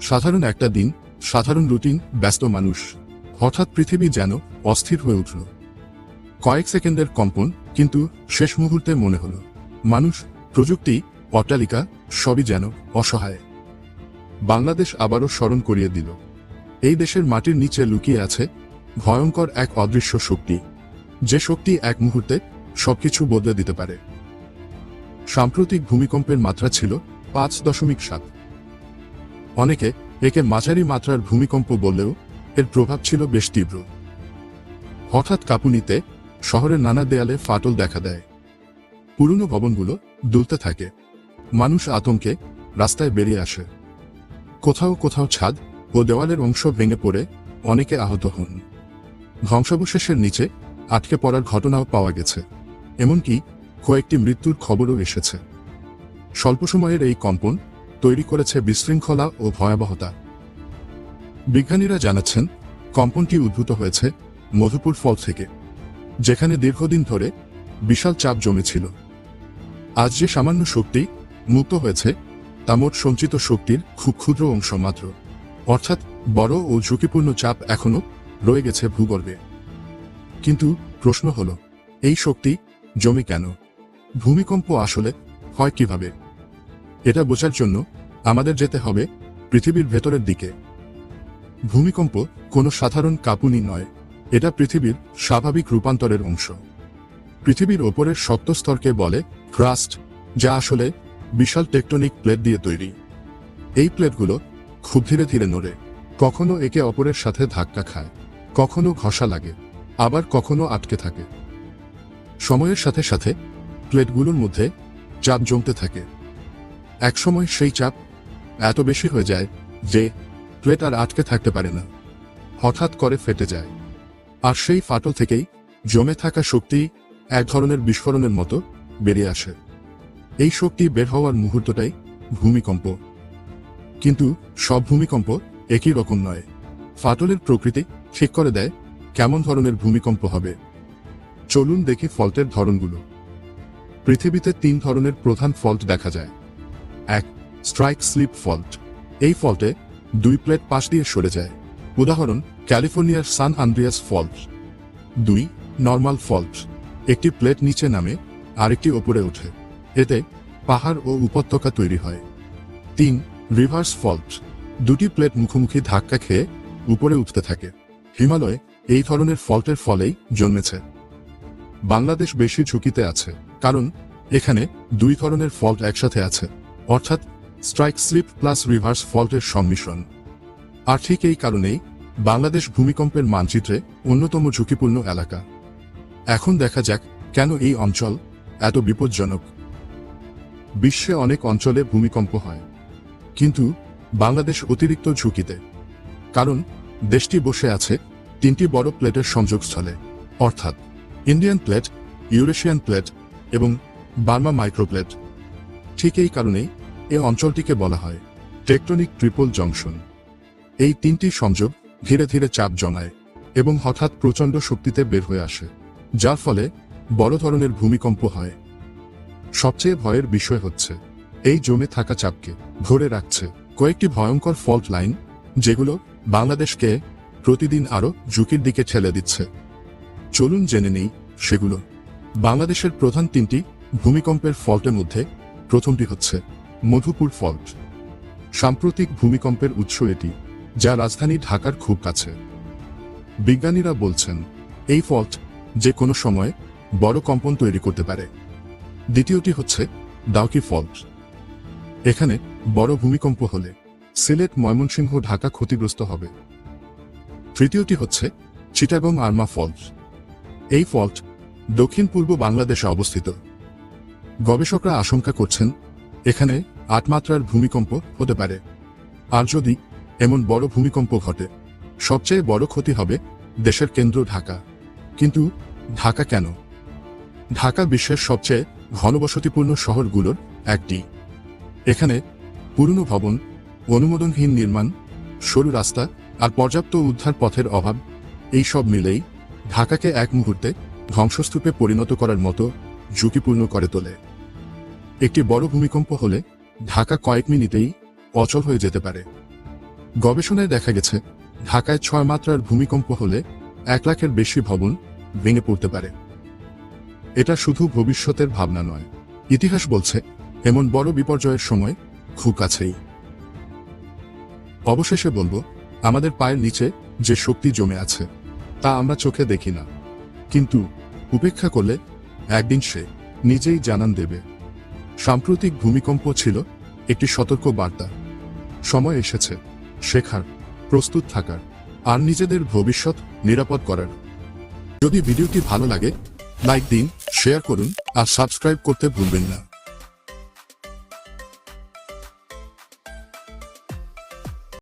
সাধারণ একটা দিন, সাধারণ রুটিন, ব্যস্ত মানুষ। হঠাৎ পৃথিবী যেন অস্থির হয়ে উঠল। কয়েক সেকেন্ডের কম্পন, কিন্তু শেষ মুহূর্তে মনে হলো, মানুষ, প্রযুক্তি, অট্টালিকা, সবই যেন অসহায়। বাংলাদেশ আবারও স্মরণ করিয়ে দিল। এই দেশের মাটির নিচে লুকিয়ে আছে ভয়ঙ্কর এক অদৃশ্য শক্তি। যে শক্তি এক মুহূর্তে সবকিছু বদলে দিতে পারে। সাম্প্রতিক ভূমিকম্পের মাত্রা ছিল পাঁচ দশমিক সাত। অনেকে একে মাঝারি মাত্রার ভূমিকম্প বললেও এর প্রভাব ছিল বেশ তীব্র। হঠাৎ কাঁপুনিতে শহরের নানা দেয়ালে ফাটল দেখা দেয়। পুরনো ভবনগুলো দুলতে থাকে। মানুষ আতঙ্কে রাস্তায় বেরিয়ে আসে। কোথাও কোথাও ছাদ ও দেওয়ালের অংশ ভেঙে পড়ে অনেকে আহত হন। ধ্বংসাবশেষের নিচে আটকে পড়ার ঘটনাও পাওয়া গেছে। এমনকি কয়েকটি মৃত্যুর খবরও এসেছে। স্বল্প সময়ের এই কম্পন তৈরি করেছে বিশৃঙ্খলা ও ভয়াবহতা। বিজ্ঞানীরা জানাচ্ছেন, কম্পনটি উদ্ভূত হয়েছে মধুপুর ফল থেকে, যেখানে দীর্ঘদিন ধরে বিশাল চাপ জমেছিল। আজ যে সামান্য শক্তি মুক্ত হয়েছে, তা মোট সঞ্চিত শক্তির খুব ক্ষুদ্র অংশ মাত্র। অর্থাৎ বড় ও ঝুঁকিপূর্ণ চাপ এখনও রয়ে গেছে ভূগর্ভে। কিন্তু প্রশ্ন হল, এই শক্তি জমি কেন? ভূমিকম্প আসলে হয় কীভাবে? এটা বোঝার জন্য আমাদের যেতে হবে পৃথিবীর ভেতরের দিকে। ভূমিকম্প কোনো সাধারণ কাঁপুনি নয়, এটা পৃথিবীর স্বাভাবিক রূপান্তরের অংশ। পৃথিবীর ওপরের শক্ত স্তরকে বলে ক্রাস্ট, যা আসলে বিশাল টেকটনিক প্লেট দিয়ে তৈরি। এই প্লেটগুলো খুব ধীরে ধীরে নড়ে, কখনো একে অপরের সাথে ধাক্কা খায়, কখনো ঘষা লাগে, আবার কখনো আটকে থাকে। সময়ের সাথে সাথে প্লেটগুলোর মধ্যে চাপ জমতে থাকে। একসময় সেই চাপ এত বেশি হয়ে যায় যে প্লেট আর আটকে থাকতে পারে না। হঠাৎ করে ফেটে যায়। আর সেই ফাটল থেকেই জমে থাকা শক্তি এক ধরনের বিস্ফোরণের মতো বেরিয়ে আসে। এই শক্তি বের হওয়ার মুহূর্তটাই ভূমিকম্প। কিন্তু সব ভূমিকম্প একই রকম নয়। ফাটলের প্রকৃতি ঠিক করে দেয় কেমন ধরনের ভূমিকম্প হবে। চলুন দেখি ফল্টের ধরনগুলো। পৃথিবীতে তিন ধরনের প্রধান ফল্ট দেখা যায়। এক স্ট্রাইক স্লিপ ফল্ট এই ফল্টে দুই প্লেট পাশ দিয়ে সরে যায়। উদাহরণ, ক্যালিফোর্নিয়ার সান আন্দ্রিয়াস ফল্ট দুই নর্মাল ফল্ট একটি প্লেট নিচে নামে, আরেকটি ওপরে ওঠে। এতে পাহাড় ও উপত্যকা তৈরি হয়। তিন রিভার্স ফল্ট দুটি প্লেট মুখোমুখি ধাক্কা খেয়ে উপরে উঠতে থাকে। হিমালয় এই ধরনের ফল্টের ফলেই জন্মেছে। বাংলাদেশ বেশি ঝুঁকিতে আছে, কারণ এখানে দুই ধরনের ফল্ট একসাথে আছে। অর্থাৎ স্ট্রাইক স্লিপ প্লাস রিভার্স ফল্টের সংমিশ্রণ। আর ঠিক এই কারণেই বাংলাদেশ ভূমিকম্পের মানচিত্রে অন্যতম ঝুঁকিপূর্ণ এলাকা। এখন দেখা যাক কেন এই অঞ্চল এত বিপজ্জনক। বিশ্বে অনেক অঞ্চলে ভূমিকম্প হয়। কিন্তু বাংলাদেশ অতিরিক্ত ঝুঁকিতে। কারণ দেশটি বসে আছে তিনটি বড় প্লেটের সংযোগস্থলে। অর্থাৎ ইন্ডিয়ান প্লেট, ইউরেশিয়ান প্লেট এবং বার্মা মাইক্রোপ্লেট। ঠিক এই কারণেই এ অঞ্চলটিকে বলা হয় টেকটনিক ট্রিপল জংশন। এই তিনটি সংযোগ ধীরে ধীরে চাপ জমায় এবং হঠাৎ প্রচণ্ড শক্তিতে বের হয়ে আসে, যার ফলে বড় ধরনের ভূমিকম্প হয়। সবচেয়ে ভয়ের বিষয় হচ্ছে, এই জমে থাকা চাপকে ধরে রাখছে কয়েকটি ভয়ঙ্কর ফল্ট লাইন, যেগুলো বাংলাদেশকে প্রতিদিন আরও ঝুঁকির দিকে ঠেলে দিচ্ছে। চলুন জেনে নেই সেগুলো। বাংলাদেশের প্রধান তিনটি ভূমিকম্পের ফল্টের মধ্যে প্রথমটি হচ্ছে মধুপুর ফল্ট। সাম্প্রতিক ভূমিকম্পের উৎস এটি, যা রাজধানী ঢাকার খুব কাছে। বিজ্ঞানীরা বলছেন, এই ফল্ট যে কোনো সময় বড় কম্পন তৈরি করতে পারে। দ্বিতীয়টি হচ্ছে ডাউকি ফল্ট। এখানে বড় ভূমিকম্প হলে সিলেট ময়মনসিংহ ঢাকা ক্ষতিগ্রস্ত হবে। তৃতীয়টি হচ্ছে চিটাগং আর্মা ফল্ট। এই ফল্ট দক্ষিণ পূর্ব বাংলাদেশে অবস্থিত। গবেষকরা আশঙ্কা করছেন, এখানে আট মাত্রার ভূমিকম্প হতে পারে। আর যদি এমন বড় ভূমিকম্প ঘটে, সবচেয়ে বড় ক্ষতি হবে দেশের কেন্দ্র ঢাকা। কিন্তু ঢাকা কেন? ঢাকা বিশ্বের সবচেয়ে ঘনবসতিপূর্ণ শহরগুলোর একটি। এখানে পুরনো ভবন, অনুমোদনহীন নির্মাণ, সরু রাস্তা আর পর্যাপ্ত উদ্ধার পথের অভাব, এই সব মিলেই ঢাকাকে এক মুহূর্তে ধ্বংসস্তূপে পরিণত করার মতো ঝুঁকিপূর্ণ করে তোলে। একটি বড় ভূমিকম্প হলে ঢাকা কয়েক মিনিটেই অচল হয়ে যেতে পারে। গবেষণায় দেখা গেছে, ঢাকায় ছয় মাত্রার ভূমিকম্প হলে এক লাখের বেশি ভবন ভেঙে পড়তে পারে। এটা শুধু ভবিষ্যতের ভাবনা নয়। ইতিহাস বলছে, এমন বড় বিপর্যয়ের সময় খুব কাছেই। অবশেষে বলব, আমাদের পায়ের নিচে যে শক্তি জমে আছে, তা আমরা চোখে দেখি না। কিন্তু উপেক্ষা করলে একদিন সে নিজেই জানান দেবে। সাম্প্রতিক ভূমিকম্প ছিল একটি সতর্ক বার্তা সময় এসেছে, শেখার, প্রস্তুত থাকার, আর নিজেদের ভবিষ্যৎ নিরাপদ করার। যদি ভিডিওটি ভালো লাগে, লাইক দিন, শেয়ার করুন, আর সাবস্ক্রাইব করতে ভুলবেন না।